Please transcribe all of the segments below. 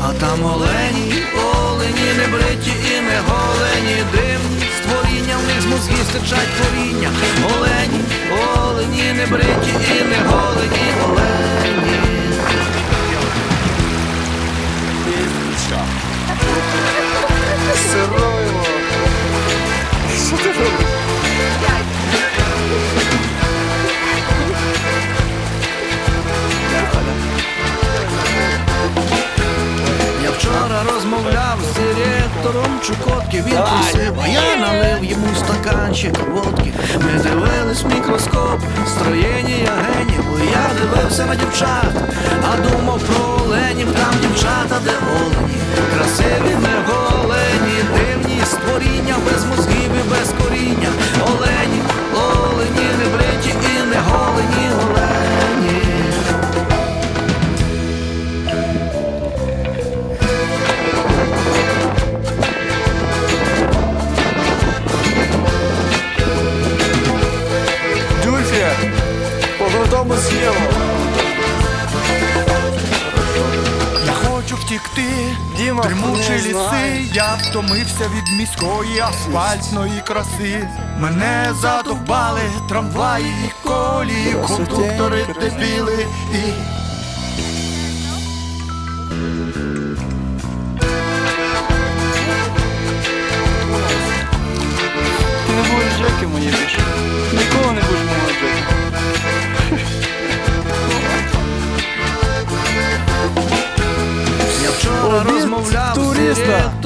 А там олені, олені, не бриті і не голені, дим, створіння, в них з мозгів стичать коріння. Олені, олені, розмовляв з директором Чукотки, він просив, а я налив йому стаканчик водки. Ми дивились мікроскоп, строєння генів. Я дивився на дівчат, а думав про оленів, там дівчата, де олені. Красиві, по гордому. Я хочу втікти, Діма, дремучі не ліси, я втомився від міської асфальтної краси. Мене задовбали трамваї і колії, кондуктори дебіли і. Ти не будеш Джеки мої більше.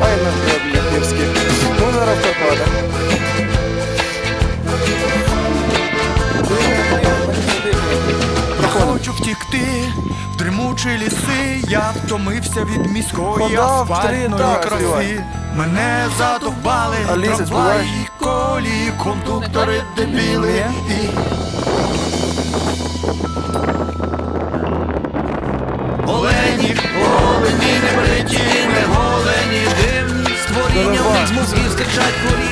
А й на. Ми зараз в Карпатах. Хочу втікти, в дремучі ліси, я втомився від міської Вода в три асфальтної краси. співай. Мене задовбали Аліса, трамваї, і колії, кондуктори дебіли і. Мозгів